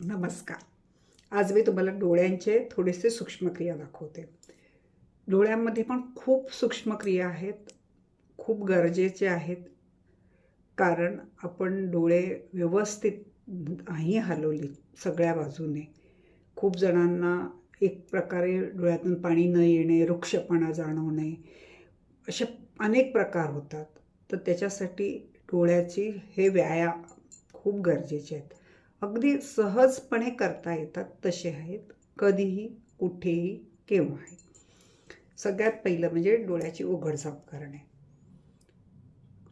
नमस्कार. आज मी तुम्हाला डोळ्यांचे थोडेसे सूक्ष्मक्रिया दाखवते. डोळ्यांमध्ये पण खूप सूक्ष्मक्रिया आहेत खूप गरजेचे आहेत. कारण आपण डोळे व्यवस्थित नाही हलवली सगळ्या बाजूने. खूप जणांना एक प्रकारे डोळ्यातून पाणी न येणे वृक्षपणा जाणवणे असे अनेक प्रकार होतात. तर त्याच्यासाठी डोळ्याची हे व्यायाम खूप गरजेचे आहेत. अगदी सहजपणे करता येतात तसे आहेत. कधीही कुठेही केव्हाही. सगळ्यात पहिलं म्हणजे डोळ्याची उघडझाप करणे.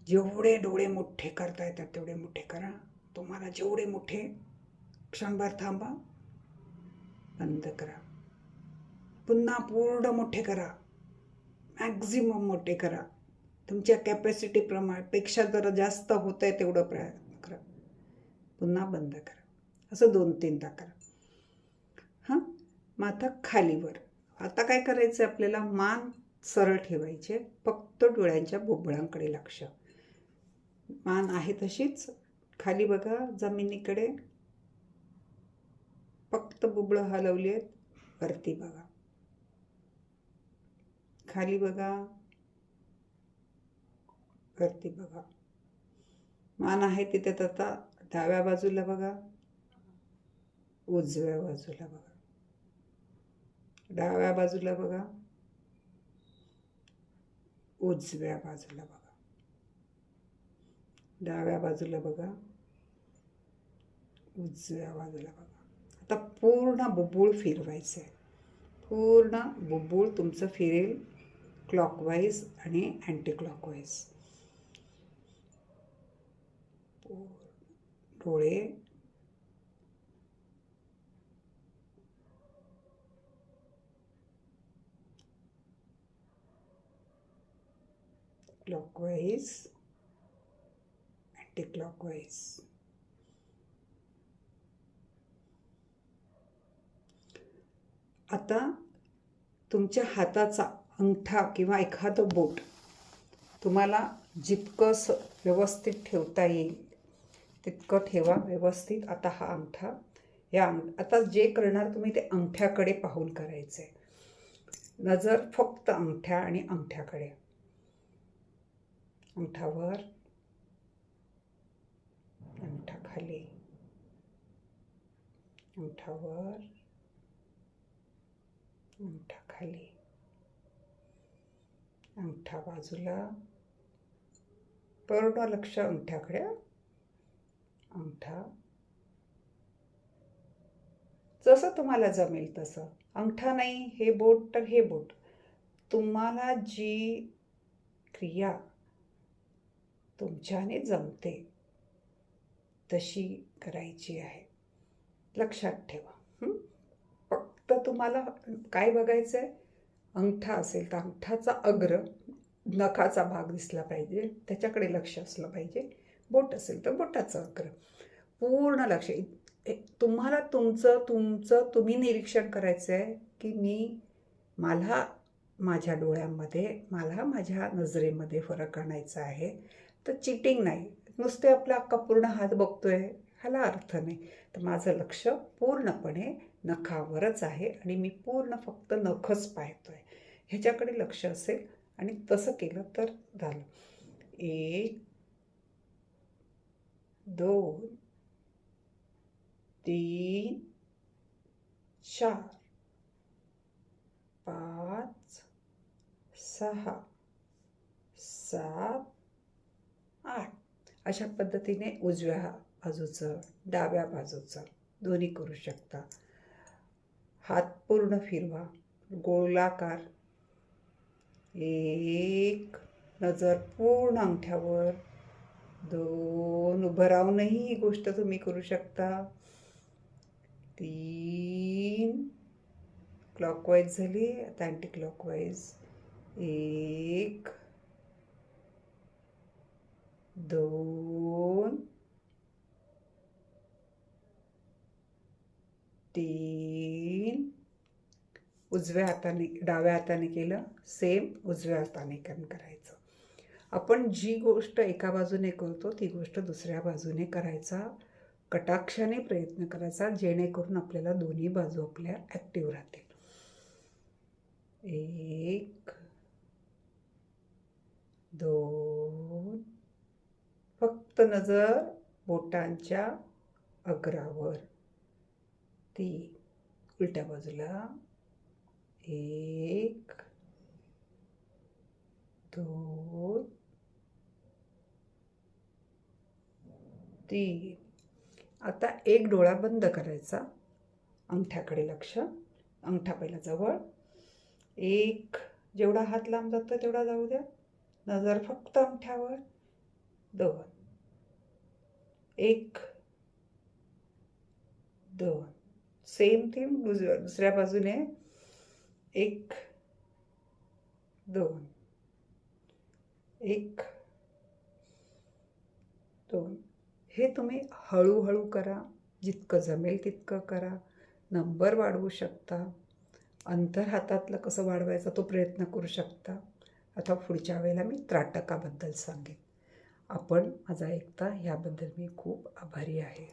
जेवढे डोळे मोठे करता येतात तेवढे मोठे करा. तुम्हाला जेवढे मोठे क्षणभर थांबा बंद करा. पुन्हा पूर्ण मोठे करा. मॅक्झिमम मोठे करा. तुमच्या कॅपॅसिटीप्रमाणे पेक्षा जरा जास्त होत आहे तेवढं प्रयत्न करा. पुन्हा बंद करा. असं दोन तीनदा करा. हां? माथा खालीवर आता काय करायचं आपल्याला? मान सरळ ठेवायचे. फक्त डोळ्यांच्या बोबळांकडे लक्ष. मान आहे तशीच. खाली बघा जमिनीकडे. फक्त बुबळं हलवली आहेत. वरती बघा. खाली बघा. वरती बघा. मान आहे तिथे आता डाव्या बाजूला बघा. उजव्या बाजूला बघा. डाव्या बाजूला बघा. उजव्या बाजूला बघा. डाव्या बाजूला बघा. उजव्या बाजूला बघा. आता पूर्ण बुबुळ फिरवायचं आहे पूर्ण बुबुळ तुमचं फिरेल क्लॉकवाईज आणि अँटी क्लॉकवाईज डोळे clockwise, अँटी क्लॉकवाईज आता तुमच्या हाताचा अंगठा किंवा एखादं बोट तुम्हाला जितकं स व्यवस्थित ठेवता येईल तितकं ठेवा. व्यवस्थित आता हा अंगठा. या अंग आता जे करणार तुम्ही ते अंगठ्याकडे पाहून करायचं आहे नजर फक्त अंगठ्या आणि अंगठ्याकडे. अंगठावर अंगठा खाली अंगठावर अंगठा खाली अंगठा बाजूला. पूर्ण लक्ष अंगठ्याकडे अंगठा. जसं तुम्हाला जमेल तसं. अंगठा नाही हे बोट तर हे बोट. तुम्हाला जी क्रिया तुमच्याने जमते. तशी करायची आहे. लक्षात ठेवा. फक्त तुम्हाला काय बघायचं आहे अंगठा असेल तर अंगठाचा अग्र नखाचा भाग दिसला पाहिजे. त्याच्याकडे लक्ष असलं पाहिजे. बोट असेल तर बोटाचं अग्र. पूर्ण लक्ष. एक तुम्हाला तुमचं तुमचं तुम्ही निरीक्षण करायचं आहे की मी मला माझ्या डोळ्यांमध्ये मला माझ्या नजरेमध्ये फरक आणायचा आहे. तर चिटिंग नाही. नुसते आपला अक्का पूर्ण हात बघतोय ह्याला अर्थ नाही. तर माझं लक्ष पूर्णपणे नखावरच आहे आणि मी पूर्ण फक्त नखच पाहतोय. ह्याच्याकडे लक्ष असेल आणि तसं केलं तर झालं. एक दोन तीन चार पाच सहा सात आठ अशा पद्धतीने उजव्या बाजूचं डाव्या बाजूचं दोन्ही करू शकता. हात पूर्ण फिरवा. गोलाकार. एक नजर पूर्ण अंगठ्यावर. दोन उभं राहूनही ही गोष्ट तुम्ही करू शकता. तीन क्लॉकवाईज झाली. आता अँटी क्लॉकवाईज एक दोन तीन. उजव्या हाताने डाव्या हाताने केलं सेम उजव्या हाताने पण करायचं. आपण जी गोष्ट एका बाजूने करतो ती गोष्ट दुसऱ्या बाजूने करायचा कटाक्षाने प्रयत्न करायचा जेणेकरून आपल्याला दोन्ही बाजू आपल्या ॲक्टिव्ह राहतील. एक दोन. फक्त नजर बोटांच्या अग्रावर. ती उलट्या बाजूला. एक दोन तीन. आता एक डोळा बंद करायचा. अंगठ्याकडे लक्ष. अंगठा पहिला जवळ. एक जेवढा हात लांब जातो तेवढा जाऊ द्या. नजर फक्त अंगठ्यावर. दोन. एक दोन. सेम थीम दुसऱ्या दुसऱ्या बाजूने एक दोन. एक दोन. हे तुम्ही हळूहळू करा. जितकं जमेल तितकं करा. नंबर वाढवू शकता. अंतर हातातलं कसं वाढवायचा तो प्रयत्न करू शकता. आता पुढच्या वेळेला मी त्राटकाबद्दल सांगेन. आपण माझा ऐकता ह्याबद्दल मी खूप आभारी आहे.